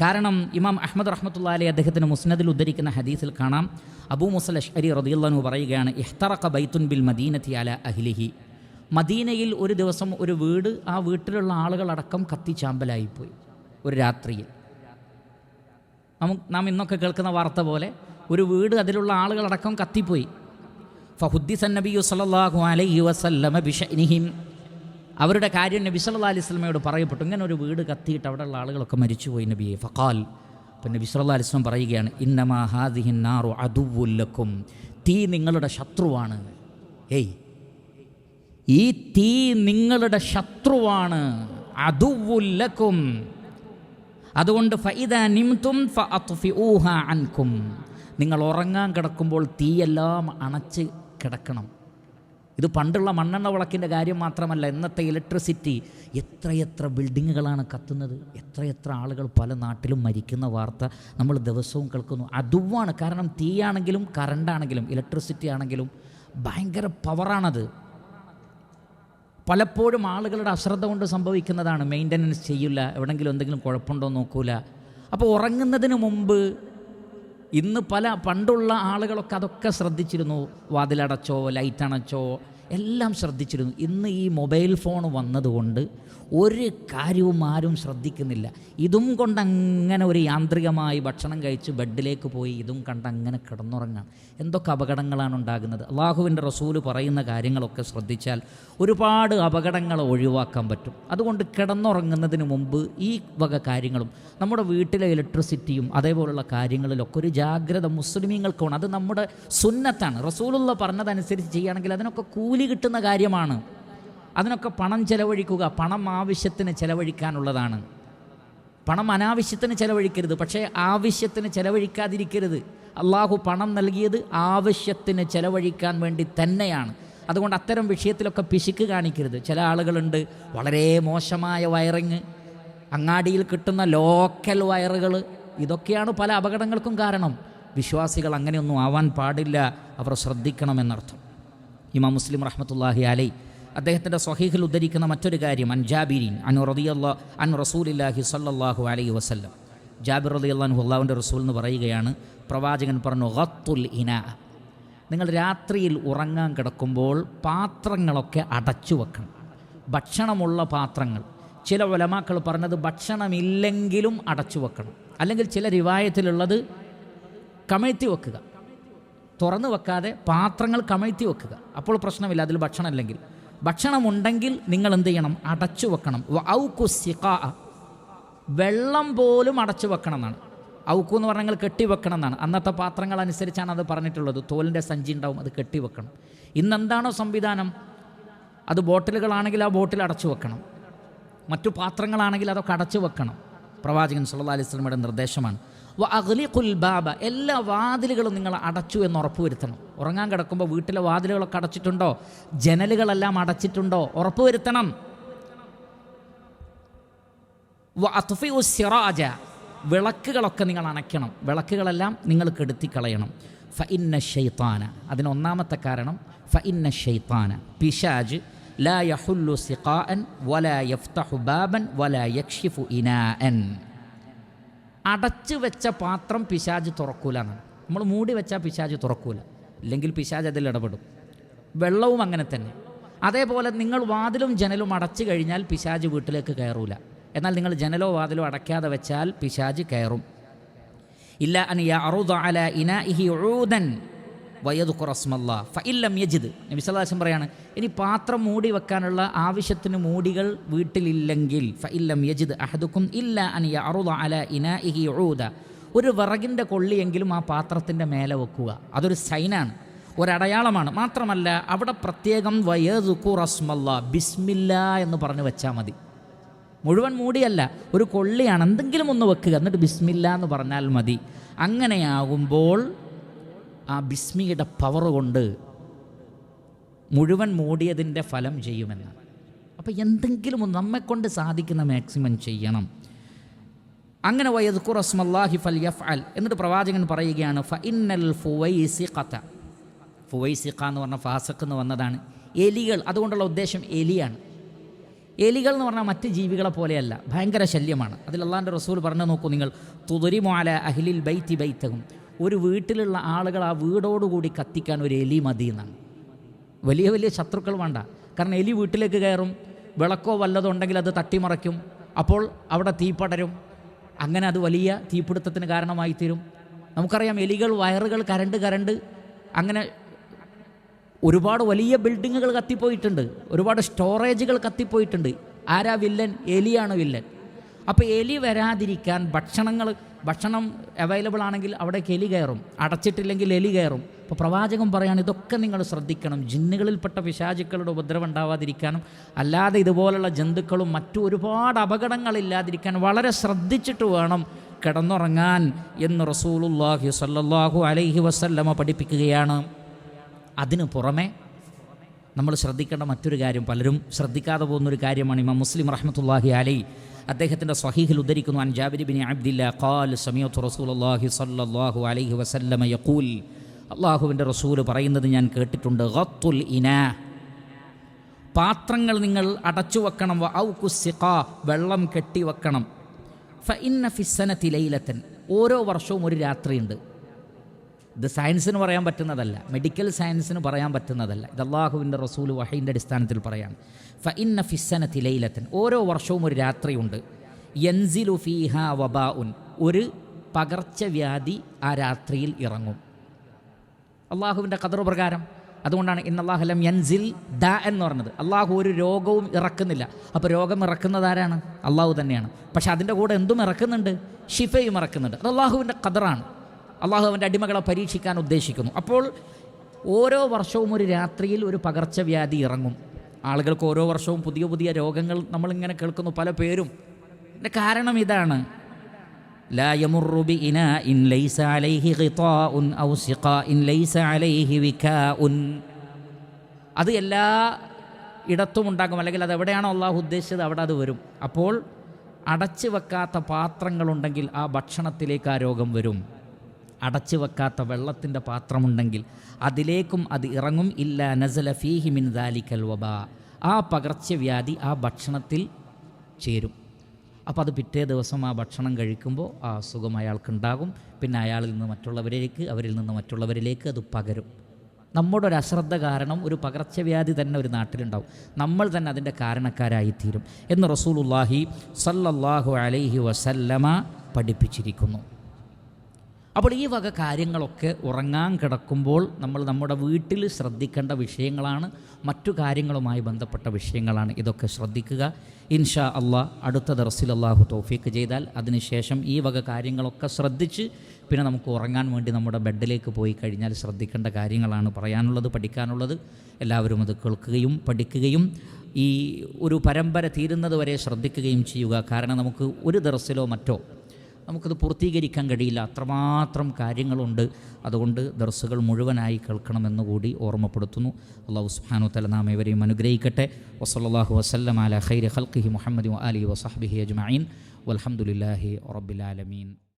കാരണം ഇമാം അഹമ്മദ് റഹ്മത്തുള്ള അദ്ദേഹത്തിന് മുസ്നദിൽ ഉദ്ധരിക്കുന്ന ഹദീസിൽ കാണാം. അബൂ മുസൽ അഷ്അരി റദിയുള്ളു പറയുകയാണ് ഇഹ്തറക്ക ബൈത്തുൻ ബിൽ മദീനത്തി അല അഹ്ലിഹി. മദീനയിൽ ഒരു ദിവസം ഒരു വീട് ആ വീട്ടിലുള്ള ആളുകളടക്കം കത്തിച്ചാമ്പലായിപ്പോയി ഒരു രാത്രിയിൽ. നമുക്ക് നാം ഇന്നൊക്കെ കേൾക്കുന്ന വാർത്ത പോലെ ഒരു വീട് അതിലുള്ള ആളുകളടക്കം കത്തിപ്പോയി. ഫഹുദ്ദിസൻ നബിയു സല്ലല്ലാഹു അലൈഹി വസല്ലമ ബിഷനിഹിം അവരുടെ കാര്യം നബി സല്ലാ അലൈഹി വസല്ലമയോട് പറയപ്പെട്ടു. ഇങ്ങനെ ഒരു വീട് കത്തിയിട്ട് അവിടെയുള്ള ആളുകളൊക്കെ മരിച്ചുപോയി നബിയെ. ഫഖാൽ. അപ്പം നബി സല്ലാ അലൈഹി വസല്ലം പറയുകയാണ് ഇന്നമാ ഹാദിഹിൻ നാറു അതുവുല്ലക്കും തീ നിങ്ങളുടെ ശത്രുവാണ്. ഏയ്. ഈ തീ നിങ്ങളുടെ ശത്രുവാണ്. അദുവുല്ലക്കും അതുകൊണ്ട് ഫൈദ നിംതും അൻകും. നിങ്ങൾ ഉറങ്ങാൻ കിടക്കുമ്പോൾ തീയെല്ലാം അണച്ച് കിടക്കണം. ഇത് പണ്ടുള്ള മണ്ണെണ്ണ വിളക്കിന്റെ കാര്യം മാത്രമല്ല ഇന്നത്തെ ഇലക്ട്രിസിറ്റി. എത്രയെത്ര ബിൽഡിങ്ങുകളാണ് കത്തുന്നത്. എത്രയെത്ര ആളുകൾ പല നാട്ടിലും മരിക്കുന്ന വാർത്ത നമ്മൾ ദിവസവും കേൾക്കുന്നു. അതുവാണ്. കാരണം തീയാണെങ്കിലും കറണ്ടാണെങ്കിലും ഇലക്ട്രിസിറ്റി ആണെങ്കിലും ഭയങ്കര പവറാണത് പലപ്പോഴും ആളുകളുടെ അശ്രദ്ധ കൊണ്ട് സംഭവിക്കുന്നതാണ് മെയിന്റനൻസ് ചെയ്യില്ല. എവിടെങ്കിലും എന്തെങ്കിലും കുഴപ്പമുണ്ടോ നോക്കൂല. അപ്പോൾ ഉറങ്ങുന്നതിന് മുമ്പ് ഇന്ന് പല പണ്ടുള്ള ആളുകളൊക്കെ അതൊക്കെ ശ്രദ്ധിച്ചിരുന്നു. വാതിലടച്ചോ ലൈറ്റ് അണച്ചോ എല്ലാം ശ്രദ്ധിച്ചിരുന്നു. ഇന്ന് ഈ മൊബൈൽ ഫോൺ വന്നതുകൊണ്ട് ഒരു കാര്യവും ആരും ശ്രദ്ധിക്കുന്നില്ല. ഇതും കൊണ്ട് അങ്ങനെ ഒരു യാന്ത്രികമായി ഭക്ഷണം കഴിച്ച് ബെഡിലേക്ക് പോയി ഇതും കണ്ട് അങ്ങനെ കിടന്നുറങ്ങാം. എന്തൊക്കെ അപകടങ്ങളാണ് ഉണ്ടാകുന്നത്? അള്ളാഹുവിന്റെ റസൂൽ പറയുന്ന കാര്യങ്ങളൊക്കെ ശ്രദ്ധിച്ചാൽ ഒരുപാട് അപകടങ്ങൾ ഒഴിവാക്കാൻ പറ്റും. അതുകൊണ്ട് കിടന്നുറങ്ങുന്നതിന് മുമ്പ് ഈ വക കാര്യങ്ങളും നമ്മുടെ വീട്ടിലെ ഇലക്ട്രിസിറ്റിയും അതേപോലുള്ള കാര്യങ്ങളിലൊക്കെ ഒരു ജാഗ്രത മുസ്ലിമീങ്ങൾക്കാണ് അത് നമ്മുടെ സുന്നത്താണ്. റസൂലുള്ള പറഞ്ഞതനുസരിച്ച് ചെയ്യുകയാണെങ്കിൽ അതിനൊക്കെ കൂലി കിട്ടുന്ന കാര്യമാണ്. അതിനൊക്കെ പണം ചെലവഴിക്കുക പണം ആവശ്യത്തിന് ചെലവഴിക്കാനുള്ളതാണ്. പണം അനാവശ്യത്തിന് ചെലവഴിക്കരുത് പക്ഷേ ആവശ്യത്തിന് ചെലവഴിക്കാതിരിക്കരുത്. അള്ളാഹു പണം നൽകിയത് ആവശ്യത്തിന് ചെലവഴിക്കാൻ വേണ്ടി തന്നെയാണ്. അതുകൊണ്ട് അത്തരം വിഷയത്തിലൊക്കെ പിശുക്ക് കാണിക്കരുത്. ചില ആളുകളുണ്ട് വളരെ മോശമായ വയറിങ് അങ്ങാടിയിൽ കിട്ടുന്ന ലോക്കൽ വയറുകൾ ഇതൊക്കെയാണ് പല അപകടങ്ങൾക്കും കാരണം. വിശ്വാസികൾ അങ്ങനെയൊന്നും ആവാൻ പാടില്ല അവർ ശ്രദ്ധിക്കണമെന്നർത്ഥം ഇമാം മുസ്ലിം റഹ്മത്തുല്ലാഹി അലൈ. അദ്ദേഹത്തിന്റെ സ്വഹീഹിൽ ഉദ്ധരിക്കുന്ന മറ്റൊരു കാര്യം അൻ ജാബിരിൻ അനു റദിയല്ലാ അൻ റസൂലില്ലാഹി സല്ലാഹു അലൈഹി വസല്ലം. ജാബിർ റതി അള്ളാഹു അള്ളാഹുവിന്റെ റസൂൽ എന്ന് പറയുകയാണ് പ്രവാചകൻ പറഞ്ഞു ഗത്തുൽ ഇന. നിങ്ങൾ രാത്രിയിൽ ഉറങ്ങാൻ കിടക്കുമ്പോൾ പാത്രങ്ങളൊക്കെ അടച്ചു വെക്കണം. ഭക്ഷണമുള്ള പാത്രങ്ങൾ. ചില ഉലമാക്കൾ പറഞ്ഞത് ഭക്ഷണമില്ലെങ്കിലും അടച്ചു വെക്കണം. അല്ലെങ്കിൽ ചില റിവായത്തിലുള്ളത് കമഴ്ത്തി വെക്കുക. തുറന്നു വെക്കാതെ പാത്രങ്ങൾ കമഴ്ത്തി വെക്കുക. അപ്പോൾ പ്രശ്നമില്ല അതിൽ ഭക്ഷണം ഇല്ലെങ്കിൽ. ഭക്ഷണമുണ്ടെങ്കിൽ നിങ്ങൾ എന്ത് ചെയ്യണം? അടച്ചു വെക്കണം. ഔക്കു സിഖാ. വെള്ളം പോലും അടച്ചു വെക്കണം എന്നാണ്. ഔക്കു എന്ന് പറഞ്ഞാൽ കെട്ടി വെക്കണം എന്നാണ്. അന്നത്തെ പാത്രങ്ങൾ അനുസരിച്ചാണ് അത് പറഞ്ഞിട്ടുള്ളത്. തോലിന്റെ സഞ്ചി ഉണ്ടാവും അത് കെട്ടി വെക്കണം. ഇന്നെന്താണോ സംവിധാനം? അത് ബോട്ടിലുകളാണെങ്കിൽ ആ ബോട്ടിൽ അടച്ചു വെക്കണം. മറ്റു പാത്രങ്ങളാണെങ്കിൽ അതൊക്കെ അടച്ചു വെക്കണം. പ്രവാചകൻ സല്ലല്ലാഹു അലൈഹി വസല്ലമയുടെ നിർദ്ദേശമാണ്. വ ബാബ എല്ലാ വാതിലുകളും നിങ്ങൾ അടച്ചു എന്ന് ഉറപ്പുവരുത്തണം. ഉറങ്ങാൻ കിടക്കുമ്പോൾ വീട്ടിലെ വാതിലുകളൊക്കെ അടച്ചിട്ടുണ്ടോ? ജനലുകളെല്ലാം അടച്ചിട്ടുണ്ടോ? ഉറപ്പുവരുത്തണം. വ അത്ഫിഉ സിറാജ വിളക്കുകളൊക്കെ നിങ്ങൾ അണയ്ക്കണം. വിളക്കുകളെല്ലാം നിങ്ങൾ കെടുത്തിക്കളയണം. ഫ ഇന്ന ഷെയ്ത്താന അതിന് ഒന്നാമത്തെ കാരണം ഫ ഇന്ന ഷെയ്ത്താന പിശാജ് ലാ യഹുല്ലു സിഖാൻ വലാ യഫ്തഹു ബാബൻ വല യക്ഷിഫു ഇനാഅൻ. അടച്ചു വെച്ച പാത്രം പിശാജ് തുറക്കൂല എന്നാണ് നമ്മൾ മൂടി വെച്ചാൽ പിശാജ് തുറക്കൂല. ഇല്ലെങ്കിൽ പിശാജ് അതിൽ ഇടപെടും. വെള്ളവും അങ്ങനെ തന്നെ. അതേപോലെ നിങ്ങൾ വാതിലും ജനലും അടച്ചു കഴിഞ്ഞാൽ പിശാജ് വീട്ടിലേക്ക് കയറൂല. എന്നാൽ നിങ്ങൾ ജനലോ വാതിലോ അടയ്ക്കാതെ വെച്ചാൽ പിശാജ് കയറും. ഇല്ല അനിയ അറുദ അല ഇനാഇഹി ഉഊദൻ. വയദുഖുർ കുറസ്മല്ല ഫഇല്ലം യജിദ്. നബി സല്ലല്ലാഹു അലൈഹി വസല്ലം പറയാണ് ഇനി പാത്രം മൂടി വെക്കാനുള്ള ആവശ്യത്തിന് മൂടികൾ വീട്ടിലില്ലെങ്കിൽ ഫഇല്ലം യജിദ് അഹദുക്കും ഇല്ല അനിയ അറുത അല ഇനാഇഹി ഒഴുത ഒരു വിറകിന്റെ കൊള്ളിയെങ്കിലും ആ പാത്രത്തിന്റെ മേലെ വെക്കുക. അതൊരു സൈനാണ് ഒരടയാളമാണ്. മാത്രമല്ല അവിടെ പ്രത്യേകം വയതുക്കു റസ്മല്ല ബിസ്മില്ല എന്ന് പറഞ്ഞു വെച്ചാൽ മതി. മുഴുവൻ മൂടിയല്ല ഒരു കൊള്ളിയാണ്. എന്തെങ്കിലും ഒന്ന് വെക്കുക എന്നിട്ട് ബിസ്മില്ല എന്ന് പറഞ്ഞാൽ മതി. അങ്ങനെയാകുമ്പോൾ ആ ബിസ്മിയുടെ പവർ കൊണ്ട് മുഴുവൻ മൂടിയതിന്റെ ഫലം ചെയ്യുമെന്ന് അപ്പോൾ എന്തെങ്കിലും നമ്മെക്കൊണ്ട് സാധിക്കുന്ന മാക്സിമം ചെയ്യണം. അങ്ങനെ വയദ്ഖുർ അസ്മല്ലാഹി ഫൽ യഫ് അൽ എന്നിട്ട് പ്രവാചകൻ പറയുകയാണ് ഫ ഇന്നൽ ഫുവൈസിഖത. ഫുവൈസിഖ എന്ന് പറഞ്ഞ ഫാസഖ് എന്ന് വന്നതാണ്. എലികൾ അതുകൊണ്ടുള്ള ഉദ്ദേശം എലിയാണ്. എലികൾ എന്ന് പറഞ്ഞാൽ മറ്റ് ജീവികളെ പോലെയല്ല ഭയങ്കര ശല്യമാണ്. അതിൽ അള്ളാന്റെ റസൂൽ പറഞ്ഞു നോക്കൂ നിങ്ങൾ തുതുരിമോല അഹിലിൽ ബൈത്തി ബൈത്തകും ഒരു വീട്ടിലുള്ള ആളുകൾ ആ വീടോടുകൂടി കത്തിക്കാൻ ഒരു എലി മതി എന്നാണ്. വലിയ വലിയ ശത്രുക്കൾ വേണ്ട. കാരണം എലി വീട്ടിലേക്ക് കയറും വിളക്കോ വല്ലതോ ഉണ്ടെങ്കിൽ അത് തട്ടിമറയ്ക്കും അപ്പോൾ അവിടെ തീ പടരും. അങ്ങനെ അത് വലിയ തീപിടുത്തത്തിന് കാരണമായി തീരും. നമുക്കറിയാം എലികൾ വയറുകൾ കരണ്ട് കരണ്ട് അങ്ങനെ ഒരുപാട് വലിയ ബിൽഡിങ്ങുകൾ കത്തിപ്പോയിട്ടുണ്ട്. ഒരുപാട് സ്റ്റോറേജുകൾ കത്തിപ്പോയിട്ടുണ്ട്. ആരാ വില്ലൻ? എലിയാണ് വില്ലൻ. അപ്പോൾ എലി വരാതിരിക്കാൻ ഭക്ഷണങ്ങൾ ഭക്ഷണം അവൈലബിൾ ആണെങ്കിൽ അവിടെ എലി കയറും. അടച്ചിട്ടില്ലെങ്കിൽ എലി കയറും. അപ്പോൾ പ്രവാചകം പറയാണ് ഇതൊക്കെ നിങ്ങൾ ശ്രദ്ധിക്കണം. ജിന്നുകളിൽപ്പെട്ട പിശാചുക്കളുടെ ഉപദ്രവം ഉണ്ടാവാതിരിക്കാനും അല്ലാതെ ഇതുപോലുള്ള ജന്തുക്കളും മറ്റു ഒരുപാട് അപകടങ്ങളില്ലാതിരിക്കാൻ വളരെ ശ്രദ്ധിച്ചിട്ട് വേണം കിടന്നുറങ്ങാൻ എന്ന് റസൂലുല്ലാഹി സല്ലാഹു അലൈഹി വസല്ലമ പഠിപ്പിക്കുകയാണ്. അതിനു പുറമെ നമ്മൾ ശ്രദ്ധിക്കേണ്ട മറ്റൊരു കാര്യം പലരും ശ്രദ്ധിക്കാതെ പോകുന്നൊരു കാര്യമാണ് ഇമാം മുസ്ലിം റഹ്മത്തുല്ലാഹി അലൈ അദ്ദേഹത്തിന്റെ സ്വഹീഹിൽ ഉദ്ധരിക്കുന്നു അൻ ജാബിരി ബിൻ അബ്ദില്ല ഖാൽ സമയത്ത് റസൂൽ അള്ളാഹി സല്ലാഹു അലൈഹി വസല്ലമ യക്കൂൽ അള്ളാഹുവിന്റെ റസൂൽ പറയുന്നത് ഞാൻ കേട്ടിട്ടുണ്ട് ഖത്തുൽ ഇനാ. പാത്രങ്ങൾ നിങ്ങൾ അടച്ചു വെക്കണം സിഖാ വെള്ളം കെട്ടി വെക്കണം. ഫ ഇന്ന ഫിസ്സനത്തി ലൈലത്തൻ. ഓരോ വർഷവും ഒരു രാത്രിയുണ്ട്. ഇത് സയൻസിന് പറയാൻ പറ്റുന്നതല്ല. മെഡിക്കൽ സയൻസിന് പറയാൻ പറ്റുന്നതല്ല. ഇത് അള്ളാഹുവിന്റെ റസൂൽ വഹീന്റെ അടിസ്ഥാനത്തിൽ പറയാണ്. ഫ ഇന്ന ഫിസ്സന തിലയിലത്തൻ ഓരോ വർഷവും ഒരു രാത്രിയുണ്ട്. യൻസിലു ഫീഹ വബാ ഉൻ ഒരു പകർച്ചവ്യാധി ആ രാത്രിയിൽ ഇറങ്ങും. അള്ളാഹുവിന്റെ കതർ പ്രകാരം. അതുകൊണ്ടാണ് ഇന്ന് അള്ളാഹുലം യൻസിൽ ദ എന്ന് പറഞ്ഞത്. അള്ളാഹു ഒരു രോഗവും ഇറക്കുന്നില്ല. അപ്പോൾ രോഗം ഇറക്കുന്നത് ആരാണ്? അള്ളാഹു തന്നെയാണ്. പക്ഷെ അതിന്റെ കൂടെ എന്തും ഇറക്കുന്നുണ്ട്? ഷിഫയും ഇറക്കുന്നുണ്ട്. അത് അള്ളാഹുവിന്റെ കതറാണ് അള്ളാഹു അവന്റെ അടിമകളെ പരീക്ഷിക്കാൻ ഉദ്ദേശിക്കുന്നു. അപ്പോൾ ഓരോ വർഷവും ഒരു രാത്രിയിൽ ഒരു പകർച്ചവ്യാധി ഇറങ്ങും. ആളുകൾക്ക് ഓരോ വർഷവും പുതിയ പുതിയ രോഗങ്ങൾ നമ്മളിങ്ങനെ കേൾക്കുന്നു പല പേരും. എന്റെ കാരണം ഇതാണ്. അത് എല്ലാ ഇടത്തും ഉണ്ടാകും. അല്ലെങ്കിൽ അത് എവിടെയാണോ അള്ളാഹു ഉദ്ദേശിച്ചത് അവിടെ അത് വരും. അപ്പോൾ അടച്ചു വെക്കാത്ത പാത്രങ്ങളുണ്ടെങ്കിൽ ആ ഭക്ഷണത്തിലേക്ക് ആ രോഗം വരും. അടച്ചു വെക്കാത്ത വെള്ളത്തിന്റെ പാത്രമുണ്ടെങ്കിൽ അതിലേക്കും അത് ഇറങ്ങും. ഇല്ല നസല ഫീഹി മിൻ ദാലിക്കൽ വബ. ആ പകർച്ചവ്യാധി ആ ഭക്ഷണത്തിൽ ചേരും. അപ്പോൾ അത് പിറ്റേ ദിവസം ആ ഭക്ഷണം കഴിക്കുമ്പോൾ ആ അസുഖം അയാൾക്കുണ്ടാകും. പിന്നെ അയാളിൽ നിന്ന് മറ്റുള്ളവരിലേക്ക് അവരിൽ നിന്ന് മറ്റുള്ളവരിലേക്ക് അത് പകരും. നമ്മുടെ ഒരു അശ്രദ്ധ കാരണം ഒരു പകർച്ചവ്യാധി തന്നെ ഒരു നാട്ടിലുണ്ടാവും. നമ്മൾ തന്നെ അതിന്റെ കാരണക്കാരായിത്തീരും. എന്ന് റസൂലുല്ലാഹി സല്ലല്ലാഹു അലൈഹി വസല്ലമ പഠിപ്പിച്ചിരിക്കുന്നു. അപ്പോൾ ഈ വക കാര്യങ്ങളൊക്കെ ഉറങ്ങാൻ കിടക്കുമ്പോൾ നമ്മൾ നമ്മുടെ വീട്ടിൽ ശ്രദ്ധിക്കേണ്ട വിഷയങ്ങളാണ്. മറ്റു കാര്യങ്ങളുമായി ബന്ധപ്പെട്ട വിഷയങ്ങളാണ് ഇതൊക്കെ ശ്രദ്ധിക്കുക. ഇൻഷാ അള്ളാഹ് അടുത്ത ദർസിൽ അള്ളാഹു തോഫീക്ക് ചെയ്താൽ അതിനുശേഷം ഈ വക കാര്യങ്ങളൊക്കെ ശ്രദ്ധിച്ച് പിന്നെ നമുക്ക് ഉറങ്ങാൻ വേണ്ടി നമ്മുടെ ബെഡിലേക്ക് പോയി കഴിഞ്ഞാൽ ശ്രദ്ധിക്കേണ്ട കാര്യങ്ങളാണ് പറയാനുള്ളത് പഠിക്കാനുള്ളത്. എല്ലാവരും അത് കേൾക്കുകയും പഠിക്കുകയും ഈ ഒരു പരമ്പര തീരുന്നത് വരെ ശ്രദ്ധിക്കുകയും ചെയ്യുക. കാരണം നമുക്ക് ഒരു ദർസിലോ മറ്റോ നമുക്കത് പൂർത്തീകരിക്കാൻ കഴിയില്ല. അത്രമാത്രം കാര്യങ്ങളുണ്ട്. അതുകൊണ്ട് ദർസുകൾ മുഴുവനായി കേൾക്കണമെന്ന് കൂടി ഓർമ്മപ്പെടുത്തുന്നു. അള്ളാഹു സുഹാനു തല നാം ഇവരെയും അനുഗ്രഹിക്കട്ടെ. വസല്ലാഹു വസ്ലം അല ഹൈർ ഹൽഖി മുഹമ്മദ് അലി വസഹബിഹി അജ്മീൻ വലഹമുല്ലാഹി റബ്ബിൽ ആലമീൻ.